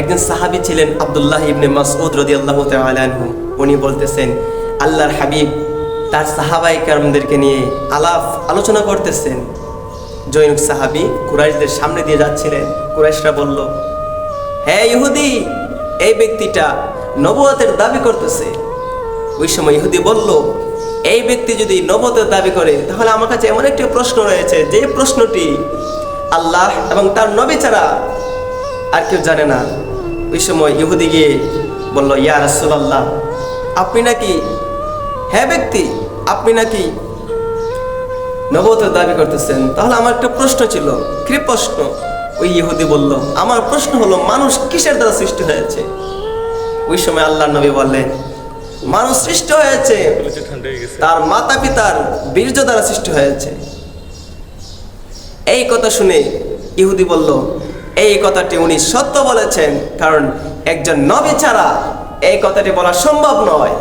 একজন সাহাবী ছিলেন আব্দুল্লাহ ইবনে মাসউদ রাদিয়াল্লাহু তাআলা আনহু। উনি বলতেছেন, আল্লাহর হাবিব তার সাহাবাই কারমদেরকে নিয়ে আলাপ আলোচনা করতেছেন। জৈনুক সাহাবী কুরাইশদের সামনে দিয়ে যাচ্ছিলেন। কুরাইশরা বলল হ্যাঁ ইহুদি, এই ব্যক্তিটা নবতের দাবি করতেছে। ওই সময় ইহুদি বলল, এই ব্যক্তি যদি নবতের দাবি করে, তাহলে আমার কাছে এমন একটি প্রশ্ন রয়েছে, যে প্রশ্নটি আল্লাহ এবং তার নবী ছাড়া আর কেউ জানে না। ওই সময় ইহুদি গিয়ে বলল, ইয়া রাসূলুল্লাহ, আপনি নাকি হ্যাঁ ব্যক্তি, আপনি নাকি নবতের দাবি করতেছেন? তাহলে আমার একটা প্রশ্ন ছিল, কি প্রশ্ন? ওই ইহুদি বলল, আমার প্রশ্ন হলো, মানুষ কিসের দ্বারা সৃষ্টি হয়েছে? ওই সময় আল্লাহ নবী বললেন, মানুষ সৃষ্টি হয়েছে, তার মাতা পিতার বীর্য দ্বারা সৃষ্টি হয়েছে। এই কথা শুনে ইহুদি বলল এই কথাটি উনি সত্য বলেছেন কারণ একজন নবী ছাড়া এই কথাটি বলা সম্ভব নয়।